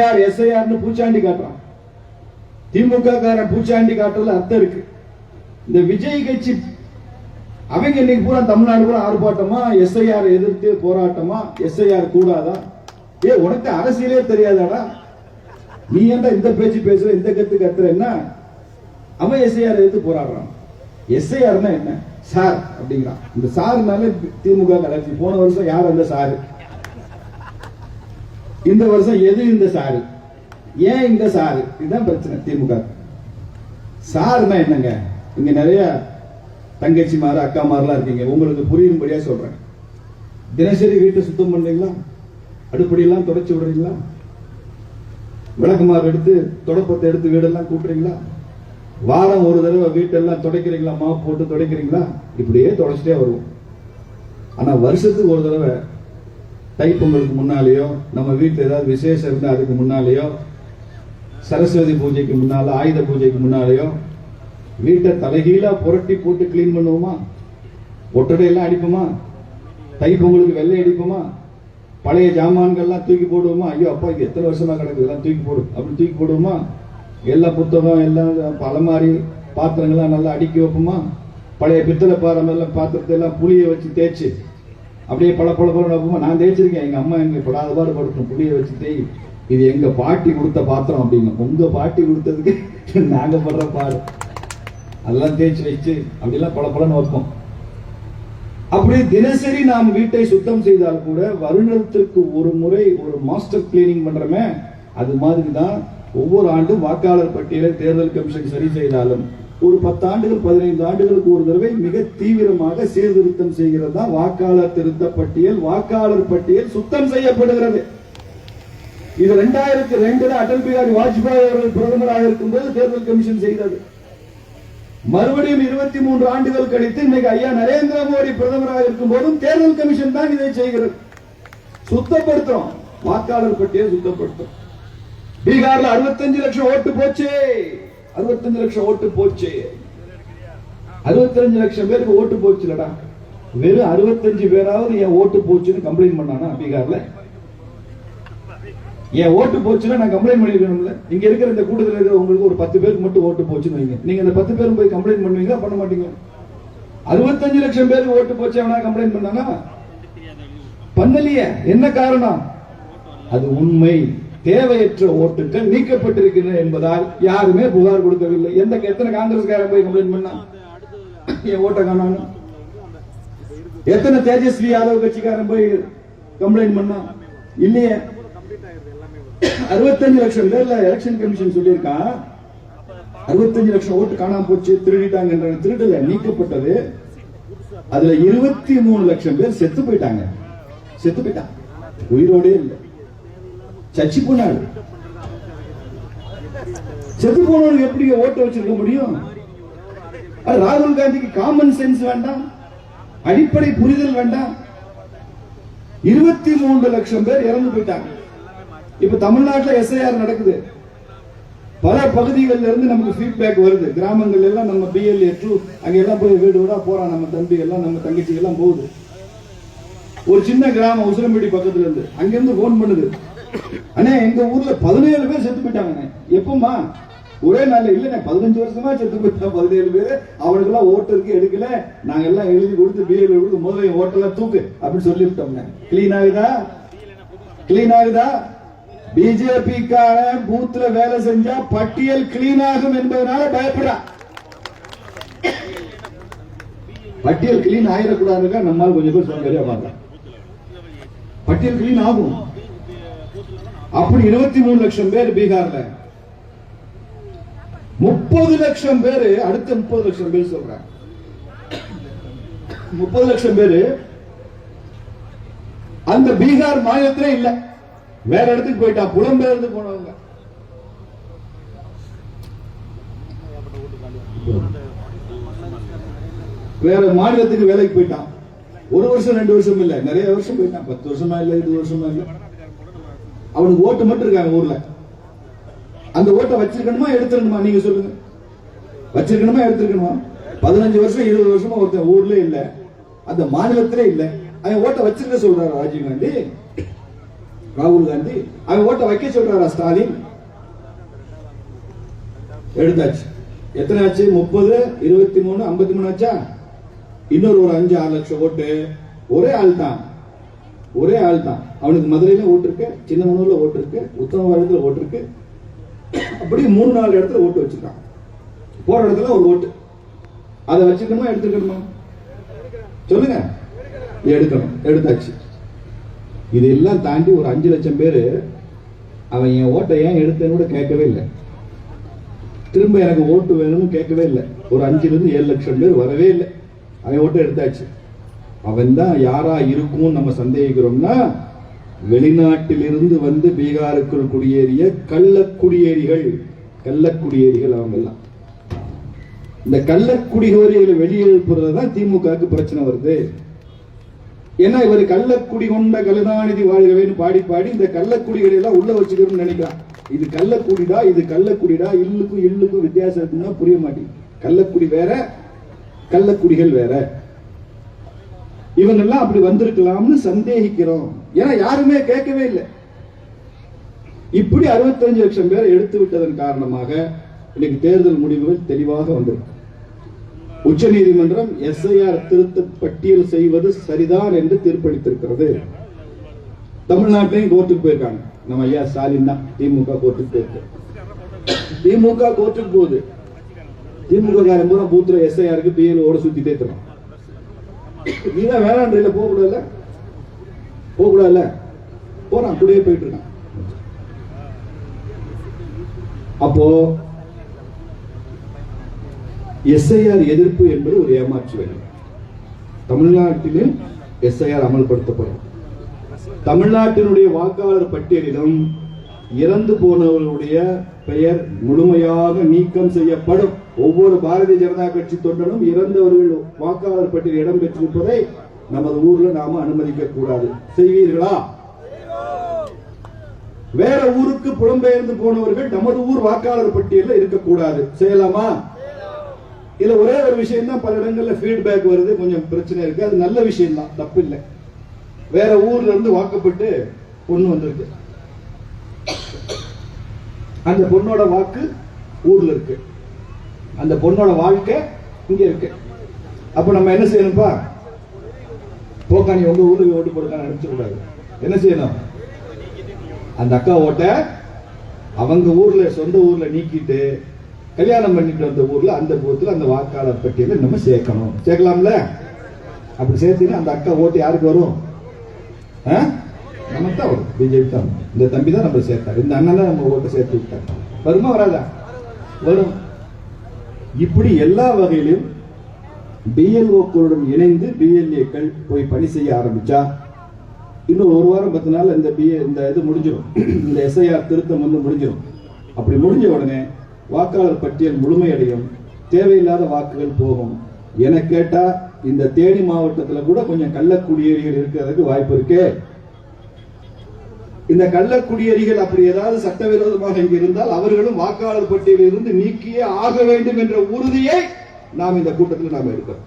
SIR எஸ்ஐஆர்னு பூச்சாண்டி காட்டுறான். திமுக காரன் பூச்சாண்டி காட்டுறதுல அர்த்தம் இருக்கு. இந்த விஜய் கட்சி அவங்க இன்னைக்கு பூரா தமிழ்நாடு பூரா ஆர்ப்பாட்டமா? எஸ்ஐஆர் எதிர்த்து போராட்டமா? எஸ்ஐஆர் கூடாதா? ஏ உனக்கு அரசியலே தெரியாதாடா? நீ ஏன்டா இந்த பேச்சு பேசுற இந்த கத்து கத்துற என்ன? அவன் எஸ்ஐஆர் எதிர்த்து போராடுறான். எஸ்ஐஆர்னா என்ன? சார் அப்படிங்கிறான். இந்த சாருனால திமுக கலர்ச்சி போன வருஷம் யார் அந்த சாரு? இந்த வருஷம் எது இந்த சாரு? ஏன் இந்த சாரு? இதுதான் பிரச்சனை திமுக. சாருன்னா என்னங்க? இங்க நிறைய அக்கா மாதிரிலாம் இருக்கீங்க. உங்களுக்கு புரியும்படியா சொல்றேன். தினசரி வீட்டை சுத்தம் பண்றீங்களா அடுப்படியெல்லாம் தொடச்சி விடுறீங்களா? விளக்குமாறு எடுத்து தொடப்பத்தை எடுத்து வீடெல்லாம் கூட்டுறீங்களா? வாரம் ஒரு தடவை வீட்டெல்லாம் துடைக்கிறீங்களா? மாவு போட்டு துடைக்கிறீங்களா? இப்படியே தொடச்சிட்டே வருவோம். ஆனா வருஷத்துக்கு ஒரு தடவை தைப்பொங்கலுக்கு முன்னாலேயோ நம்ம வீட்டில் ஏதாவது விசேஷம் இருந்தால் அதுக்கு முன்னாலேயோ சரஸ்வதி பூஜைக்கு முன்னால ஆயுத பூஜைக்கு முன்னாலேயோ வீட்டை தலைகீழா புரட்டி போட்டு க்ளீன் பண்ணுவோமா? ஒட்டடையெல்லாம் அடிப்போமா? தைப்பொங்கலுக்கு வெள்ளை அடிப்போமா? பழைய ஜாமான்கள்லாம் தூக்கி போடுவோமா? ஐயோ அப்பா இது எத்தனை வருஷமா கிடக்கு? எல்லாம் தூக்கி போடு. அப்படின்னு தூக்கி போடுவோமா? எல்லா புத்தகம் எல்லாம் பலமாரி பாத்திரங்கள்லாம் நல்லா அடுக்கி வைப்போமா? பழைய பித்தளை பாறை எல்லாம் பாத்திரத்தை எல்லாம் புளியை வச்சு தேய்ச்சு அப்படியே பல பல பல நான் தேய்ச்சிருக்கேன் எங்க அம்மா எங்க படாத பாடு படுத்தணும் புளிய வச்சு தேய் இது எங்க பாட்டி கொடுத்த பாத்திரம் அப்படிங்க. உங்க பாட்டி கொடுத்ததுக்கு நாங்க படுற பாடு. அதெல்லாம் தேய்ச்சி வச்சு அப்படிலாம் பல பலன்னு வைப்போம். அப்படி தினசரி நாம் வீட்டை சுத்தம் செய்தால் கூட வருடத்திற்கு ஒரு முறை ஒரு மாஸ்டர் கிளீனிங் பண்றோமே அது மாதிரி தான் ஒவ்வொரு ஆண்டும் வாக்காளர் பட்டியலை தேர்தல் கமிஷன் சரி செய்தாலும் ஒரு பத்து ஆண்டுகள் பதினைந்து ஆண்டுகளுக்கு ஒரு தடவை மிக தீவிரமாக சீர்திருத்தம் செய்கிறது தான் வாக்காளர் திருத்த பட்டியல் வாக்காளர் பட்டியல் சுத்தம் செய்யப்படுகிறது. இது ரெண்டாயிரத்தி ரெண்டுல அடல் பிகாரி வாஜ்பாய் அவர்கள் பிரதமராக இருக்கும்போது தேர்தல் கமிஷன் செய்தது. மறுபடியும் இருபத்தி மூன்று ஆண்டுகள் கழித்து இன்னைக்கு ஐயா நரேந்திர மோடி பிரதமராக இருக்கும் போதும் தேர்தல் கமிஷன் தான் இதை செய்கிறது. சுத்தப்படுத்துறோம். வாக்காளர் பட்டியல் சுத்தப்படுத்தும் பீகார்ல அறுபத்தஞ்சு லட்சம் ஓட்டு போச்சு. அறுபத்தஞ்சு லட்சம் ஓட்டு போச்சு. அறுபத்தஞ்சு லட்சம் பேருக்கு ஓட்டு போச்சுலடா. வெறும் அறுபத்தஞ்சு பேராவது என் ஓட்டு போச்சுன்னு கம்ப்ளைண்ட் பண்ணானா பீகார்ல? என் ஓட்டு போச்சுன்னா நான் கம்ப்ளைண்ட் பண்ணிருக்கணும்ல? இங்க இருக்கிற இந்த கூட்டத்தில் இருக்கிற உங்களுக்கு ஒரு பத்து பேருக்கு மட்டும் ஓட்டு போச்சுன்னு வைங்க. நீங்க அந்த பத்து பேரும் போய் கம்ப்ளைண்ட் பண்ணுவீங்களா? பண்ண மாட்டீங்க அறுபத்தஞ்சு லட்சம் பேருக்கு ஓட்டு போச்சு அவனா கம்ப்ளைண்ட் பண்ணானா? பண்ணலையே. என்ன காரணம்? அது உண்மை. தேவையற்ற ஓட்டுகள் நீக்கப்பட்டிருக்கின்றன என்பதால் யாருமே புகார் கொடுக்கவில்லை. எந்த எத்தனை காங்கிரஸ்காரன் போய் கம்ப்ளைண்ட் பண்ணா? என் ஓட்ட காணான்னு? எத்தனை தேஜஸ்வி யாதவ் கட்சிக்காரன் போய் கம்ப்ளைண்ட் பண்ணா? இல்லையே. அறுபத்தஞ்சு லட்சம் பேர்ல எலெக்ஷன் கமிஷன் சொல்லியிருக்கான் அறுபத்தஞ்சு லட்சம் ஓட்டு காணாம போச்சு திருடிட்டாங்க திருடல நீக்கப்பட்டது. அதுல இருபத்தி மூணு லட்சம் பேர் செத்து போயிட்டாங்க. செத்து போயிட்டாங்க உயிரோடே இல்லை. சச்சி போனாடு செத்து போனவனுக்கு எப்படி ஓட்டு வச்சிருக்க முடியும்? ராகுல் காந்திக்கு காமன் சென்ஸ் வேண்டாம். அடிப்படை புரிதல் வேண்டாம். இருபத்தி மூன்று லட்சம் பேர் இறந்து போயிட்டாங்க. இப்ப தமிழ்நாட்டுல எஸ்ஐஆர் நடக்குது. பல பகுதிகளில் இருந்து நமக்கு ஃபீட்பேக் வருது. கிராமங்கள் எல்லாம் நம்ம பிஎல்ஏ டூ அங்க எல்லாம் போய் வீடு வீடா போறான் நம்ம தம்பி எல்லாம் நம்ம தங்கச்சி எல்லாம் போகுது. ஒரு சின்ன கிராமம் உசிலம்பட்டி பக்கத்துல இருந்து. அங்க இருந்து போன் பண்ணுது. அண்ணே எங்க ஊர்ல பதினேழு பேர் செத்து போயிட்டாங்க எப்பமா ஒரே நாள் இல்ல பதினஞ்சு வருஷமா செத்து போயிட்டான் பதினேழு பேர். அவனுக்கு எல்லாம் ஓட்டு இருக்கு எடுக்கல. நாங்க எல்லாம் எழுதி கொடுத்து பிஎல் கொடுத்து முதல்ல ஓட்டெல்லாம் தூக்கு அப்படின்னு சொல்லிவிட்டோம்ங்க கிளீன் ஆகுதா? கிளீன் ஆகுதா? பிஜேபிக்கான காரன் பூத்ல வேலை செஞ்சா பட்டியல் கிளீன் ஆகும் என்பதனால பயப்படுறான் பட்டியல் கிளீன் ஆயிடக்கூடாதுக்கா நம்மால் கொஞ்சம் பேர் சொல்ல பட்டியல் கிளீன் ஆகும். அப்படி இருபத்தி மூணு லட்சம் பேர் பீகார்ல. முப்பது லட்சம் பேர் அடுத்த முப்பது லட்சம் பேர் சொல்றாங்க. முப்பது லட்சம் பேர் அந்த பீகார் மாநிலத்திலே இல்ல. வேற இடத்துக்கு போயிட்டா புலம்பெயர்ந்து போனவங்க. வேற மாநிலத்துக்கு வேலைக்கு போயிட்டான். ஒரு வருஷம் ரெண்டு வருஷம் இல்ல. நிறைய வருஷம் போயிட்டான். பத்து வருஷமா இல்ல இருபது வருஷமா இல்ல. அவனுக்கு ஓட்டு மட்டும் இருக்காங்க ஊர்ல. அந்த ஓட்டை வச்சிருக்கணுமா எடுத்துருக்கணுமா நீங்க சொல்லுங்க. வச்சிருக்கணுமா எடுத்துருக்கணுமா? பதினஞ்சு வருஷம் இருபது வருஷமா ஒருத்தன் ஊர்ல இல்ல. அந்த மாநிலத்திலே இல்ல. அவன் ஓட்டை வச்சிருக்க சொல்றாரு ராஜீவ் காந்தி? ராகுல் காந்தி? அவன் ஓட்ட வைக்க சொல்றாரா ஸ்டாலின்? எடுத்தாச்சு. எத்தனை ஆச்சு? முப்பது இருபத்தி மூணு ஐம்பத்தி மூணு ஆச்சா? இன்னொரு ஒரு அஞ்சு ஆறு லட்சம் ஓட்டு. ஒரே ஆள் தான் ஒரே ஆள் தான். அவனுக்கு மதுரையில ஓட்டிருக்கு சின்னமனூர்ல ஓட்டு இருக்கு உத்தமபாளையத்துல ஓட்டு இருக்கு. மூணு நாலு இடத்துல ஓட்டு வச்சிருக்கான். போற இடத்துல ஒரு ஓட்டு. அதை வச்சுக்கணுமா எடுத்துக்கணுமா? சொல்லுங்க. எடுக்கணும். எடுத்தாச்சு. இதெல்லாம் தாண்டி ஒரு அஞ்சு லட்சம் பேர் அவன் என் ஓட்டை ஏன் எடுத்தேன்னு கூட கேட்கவே இல்லை. திரும்ப எனக்கு ஓட்டு வேணும்னு கேட்கவே இல்லை. ஒரு அஞ்சுலேருந்து ஏழு லட்சம் பேர் வரவே இல்லை. அவன் ஓட்டை எடுத்தாச்சு. அவன் தான் யாரா இருக்கும்னு நம்ம சந்தேகிக்கிறோம்னா வெளிநாட்டிலிருந்து வந்து பீகாருக்குள் குடியேறிய கள்ளக்குடியேறிகள் கள்ளக்குடியேறிகள் கள்ள அவங்க எல்லாம் இந்த கள்ளக்குடிகோரிகளை வெளியெழுப்புறது தான் திமுகவுக்கு பிரச்சனை வருது. ஏன்னா இவர் கள்ளக்குடி கொண்ட கருணாநிதி வாழ்கவேன்னு பாடி பாடி இந்த கள்ளக்குடிகளை எல்லாம் உள்ள வச்சுக்கணும்னு நினைக்கிறான் இது கள்ளக்குடிடா இது கள்ளக்குடிடா இல்லுக்கும் இல்லுக்கும் வித்தியாசம் இருக்குன்னா புரிய மாட்டேங்குது. கள்ளக்குடி வேற கள்ளக்குடிகள் வேற. இவங்கெல்லாம் அப்படி வந்திருக்கலாம்னு சந்தேகிக்கிறோம். ஏன்னா யாருமே கேட்கவே இல்லை. இப்படி 65 லட்சம் பேர் எடுத்து விட்டதன் காரணமாக இன்னைக்கு தேர்தல் முடிவுகள் தெளிவாக வந்திருக்கு. உச்சநீதிமன்றம் எஸ்ஐஆர் திருத்த பட்டியல் செய்வது சரிதான் என்று தீர்ப்பளித்திருக்கிறது. தமிழ்நாட்டிலையும் கோர்ட்டுக்கு போயிருக்காங்க. நம்ம ஐயா ஸ்டாலின் தான் திமுக கோர்ட்டுக்கு போயிருக்கு. திமுக கோர்ட்டுக்கு போகுது. திமுக காரன் பூரா பூத்துல எஸ்ஐஆருக்கு பிஎல் ஓட சுத்திட்டே இருக்கிறோம் நீதான் வேளாண்மையில போக கூடாதுல்ல? போக கூடாதுல்ல? போறான் அப்படியே போயிட்டு இருக்கான். அப்போ எஸ்ஐஆர் எதிர்ப்பு என்பது ஒரு ஏமாற்று வேலை. தமிழ்நாட்டிலும் எஸ்ஐஆர் அமல்படுத்தப்படும். தமிழ்நாட்டினுடைய வாக்காளர் பட்டியலிலும் இறந்து போனவர்களுடைய பெயர் முழுமையாக நீக்கம் செய்யப்படும். ஒவ்வொரு பாரதிய ஜனதா கட்சி தொண்டனும் இறந்தவர்கள் வாக்காளர் பட்டியலில் இடம் பெற்றிருப்பதை நமது ஊர்ல நாம அனுமதிக்க கூடாது. செய்வீர்களா? வேற ஊருக்கு புலம்பெயர்ந்து போனவர்கள் நமது ஊர் வாக்காளர் பட்டியலில் இருக்கக்கூடாது செய்யலாமா? இதுல ஒரே ஒரு விஷயம் தான் பல இடங்கள்ல ஃபீட்பேக் வருது. கொஞ்சம் பிரச்சனை இருக்கு. அது நல்ல விஷயம் தான் தப்பு இல்லை வேற ஊர்ல இருந்து வாக்கப்பட்டு பொண்ணு வந்திருக்கு. அந்த பொண்ணோட வாக்கு ஊர்ல இருக்கு. அந்த பொண்ணோட வாழ்க்கை இங்க இருக்கு. அப்ப நம்ம என்ன செய்யணும்ப்பா? போக்காணி உங்க ஊருக்கு ஓட்டு போடுக்க நினைச்ச கூடாது. என்ன செய்யணும்? அந்த அக்கா ஓட்ட அவங்க ஊர்ல சொந்த ஊர்ல நீக்கிட்டு கல்யாணம் பண்ணிட்டு வந்த ஊர்ல அந்த பூத்துல அந்த வாக்காளர் பட்டியல நம்ம சேர்க்கணும். சேர்க்கலாம்ல? அப்படி சேர்த்தீங்கன்னா அந்த அக்கா ஓட்டு யாருக்கு வரும்? ஆ? நமக்கு தான் வரும் பிஜேபி தான். இந்த தம்பி தான் நம்ம சேர்த்தாரு. இந்த அண்ணன் தான் நம்ம ஓட்டை சேர்த்து விட்டார். வருமா வராதா? வரும். இப்படி எல்லா வகையிலும் பிஎல்ஓக்களுடன் இணைந்து பிஎல்ஏக்கள் போய் பணி செய்ய ஆரம்பிச்சா இன்னும் ஒரு வாரம் பத்து நாள் இந்த பி இந்த இது முடிஞ்சிடும் இந்த எஸ்ஐஆர் திருத்தம் வந்து முடிஞ்சிடும் அப்படி முடிஞ்ச உடனே வாக்காளர் பட்டியல் முழுமையடையும். தேவையில்லாத வாக்குகள் போகும். என கேட்டா இந்த தேனி மாவட்டத்தில் கூட கொஞ்சம் கள்ளக்குடியேறிகள் இருக்கிறதுக்கு வாய்ப்பு இருக்கே. இந்த கள்ளக்குடியேறிகள் அப்படி ஏதாவது சட்டவிரோதமாக இங்கு இருந்தால் அவர்களும் வாக்காளர் பட்டியலில் இருந்து நீக்கியே ஆக வேண்டும் என்ற உறுதியை நாம் இந்த கூட்டத்தில் நாம் எடுக்கிறோம்.